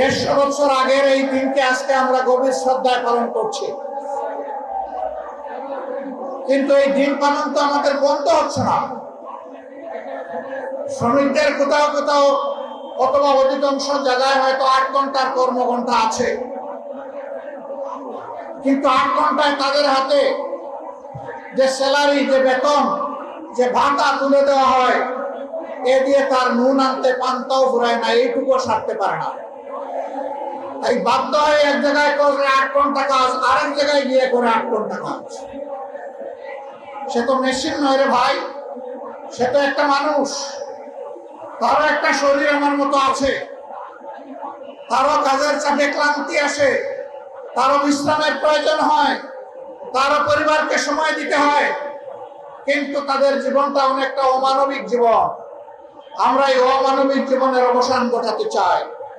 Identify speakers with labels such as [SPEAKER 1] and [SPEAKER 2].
[SPEAKER 1] দেড়শো বছর আগের এই দিনকে আজকে আমরা গভীর শ্রদ্ধায় পালন করছি। কিন্তু এই দিন পালন তো আমাদের বন্ধ হচ্ছে না। শ্রমিকদের কোথাও কোথাও অথবা অধিকাংশ জায়গায় হয়তো আট ঘণ্টার কর্মঘন্টা আছে। কিন্তু আট ঘন্টায় তাদের হাতে যে স্যালারি, যে বেতন, যে ভাতা তুলে দেওয়া হয়, এ দিয়ে তার নুন আনতে পান্তাও ঘুরায় না এইটুকু সারতে পারে না। এই বাধ্য হয়ে এক জায়গায় করে আট ঘণ্টা কাজ আরেক জায়গায় গিয়ে করে আট ঘণ্টা কাজ সে তো মেশিন নয় রে ভাই, সে তো একটা মানুষ। তারও একটা শরীর আমার মতো আছে। তারও কাজের চাপে ক্লান্তি আসে। তারও বিশ্রামের প্রয়োজন হয়। তারও পরিবারকে সময় দিতে হয়। কিন্তু তাদের জীবনটা অনেকটা অমানবিক জীবন। আমরা এই অমানবিক জীবনের অবসান ঘটাতে চাই।